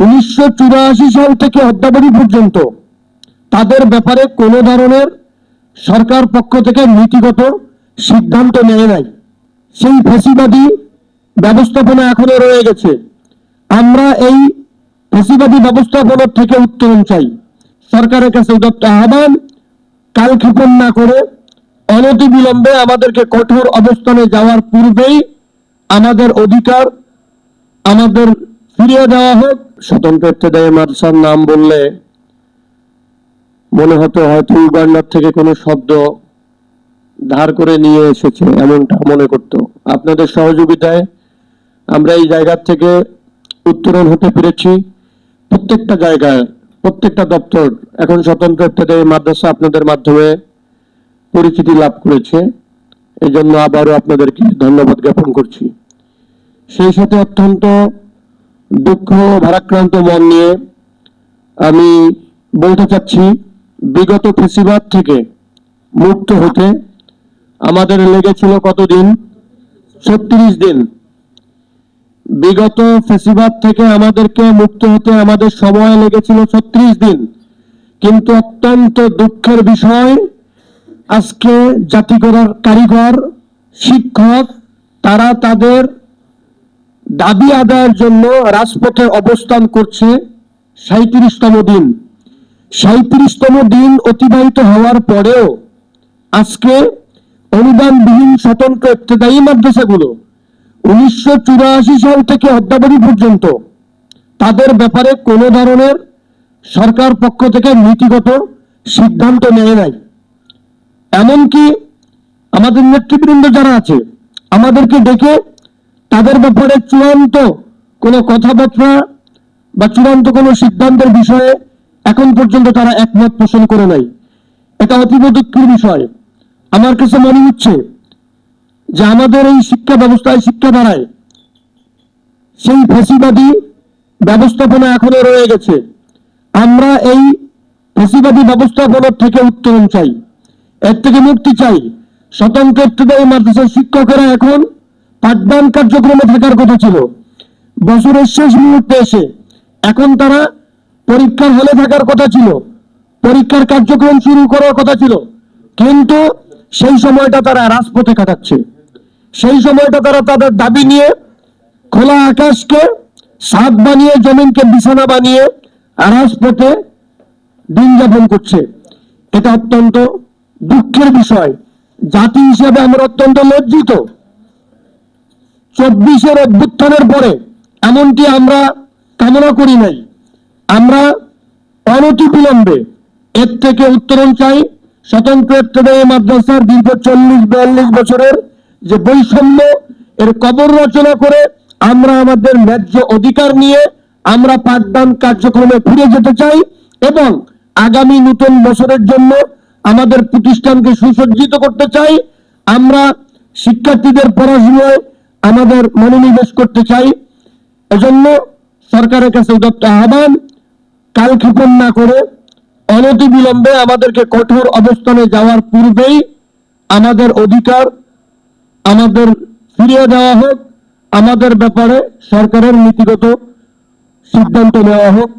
উনিশশো চুরাশি সাল থেকে অদ্যাবধি পর্যন্ত তাদের ব্যাপারে কোনো ধরনের সরকার পক্ষ থেকে নীতিগত সিদ্ধান্ত নেয় নাই। সেই ফেসিবাদী ব্যবস্থাপনা এখনও রয়ে গেছে। আমরা এই ফেসিবাদী ব্যবস্থাপনার থেকে উত্তরণ চাই। সরকারের কাছে উদাত্ত আহ্বান কালক্ষেপণ না করে অনতি বিলম্বে আমাদেরকে কঠোর অবস্থানে যাওয়ার পূর্বেই আমাদের অধিকার, আমাদের ফিরিয়ে দেওয়া হোক। স্বতন্ত্র ইত্তেদায়ী মাদ্রাসার নাম বললে মনে হতো হয়তো উগান্ডার থেকে কোনো শব্দ ধার করে নিয়ে এসেছে, এমনটা মনে করত। আপনাদের সহযোগিতায় আমরা এই জায়গার থেকে উত্তরণ হতে পেরেছি। প্রত্যেকটা জায়গায়, প্রত্যেকটা দপ্তর এখন স্বতন্ত্র ইত্যাদি মাদ্রাসা আপনাদের মাধ্যমে পরিচিতি লাভ করেছে। এই জন্য আবারও আপনাদেরকে ধন্যবাদ জ্ঞাপন করছি। সেই সাথে অত্যন্ত দুঃখ, ভারাক্রান্ত মন নিয়ে আমি বলতে চাচ্ছি, বিগত ফেসিবাদ থেকে মুক্ত হতে আমাদের লেগেছিল কতদিন? ছত্রিশ দিন। বিগত ফেসিবাদ থেকে আমাদেরকে মুক্ত হতে আমাদের সময় লেগেছিল ছত্রিশ দিন। কিন্তু অত্যন্ত দুঃখের বিষয়, আজকে জাতি গড়ার কারিগর, শিক্ষক, তারা তাদের দাবি আদায়ের জন্য রাজপথে অবস্থান করছে সাঁত্রিশতম দিন। সাঁত্রিশতম দিন অতিবাহিত হওয়ার পরেও আজকে অনুদানবিহীন স্বতন্ত্র ইত্তেদায়ী মাদ্রাসাগুলো উনিশশো চুরাশি সাল থেকে অদ্যাবধি পর্যন্ত তাদের ব্যাপারে কোনো ধরনের সরকার পক্ষ থেকে নীতিগত সিদ্ধান্ত নেয় নাই। এমনকি আমাদের নেতৃবৃন্দ যারা আছে, আমাদেরকে ডেকে তাদের ব্যাপারে চূড়ান্ত কোনো কথাবার্তা বা চূড়ান্ত কোনো সিদ্ধান্তের বিষয়ে এখন পর্যন্ত তারা একমত পোষণ করে নাই। এটা অতীব দুঃখের বিষয়। আমার কাছে মনে হচ্ছে যে আমাদের এই শিক্ষা ব্যবস্থায়, শিক্ষা দ্বারায় সেই ফেসিবাদী ব্যবস্থাপনা এখনও রয়ে গেছে। আমরা এই ফেসিবাদী ব্যবস্থাপনার থেকে উত্তরণ চাই। এর থেকে মুক্তি চাই। স্বতন্ত্র মাদ্রাসার শিক্ষকেরা এখন পাঠদান কার্যক্রমে থাকার কথা ছিল। বছরের শেষ মুহূর্তে এসে এখন তারা পরীক্ষার হলে থাকার কথা ছিল। পরীক্ষার কার্যক্রম শুরু করার কথা ছিল। কিন্তু সেই সময়টা তারা রাজপথে কাটাচ্ছে। সেই সময়টা তারা তাদের দাবি নিয়ে খোলা আকাশকে সাত বানিয়ে, জমিনকে বিছানা বানিয়ে রাজপথে দিন যাপন করছে। এটা অত্যন্ত দুঃখের বিষয়। জাতি হিসেবে আমরা অত্যন্ত লজ্জিত। চব্বিশের অভ্যুত্থানের পরে এমনটি আমরা কামনা করি নাই। আমরা বিলম্বে এর থেকে উত্তরণ চাই। স্বতন্ত্র ইত্তেদায়ী মাদ্রাসার দীর্ঘ চল্লিশ, বিয়াল্লিশ বছরের যে বৈষম্য, এর কবর রচনা করে আমরা আমাদের ন্যায্য অধিকার নিয়ে আমরা পাঠদান কার্যক্রমে ফিরে যেতে চাই এবং আগামী নতুন বছরের জন্য আমাদের প্রতিষ্ঠানকে সুসজ্জিত করতে চাই। আমরা শিক্ষার্থীদের পড়াশোনায় আমাদের মনোনিবেশ করতে চাই, এজন্য সরকারের কাছে উদাত্ত আহ্বান কালক্ষেপণ না করে অনতি বিলম্বে আমাদেরকে কঠোর অবস্থানে যাওয়ার পূর্বেই আমাদের অধিকার আমাদের ফিরিয়ে দেওয়া হোক, আমাদের ব্যাপারে সরকারের নীতিগত সিদ্ধান্ত নেওয়া হোক।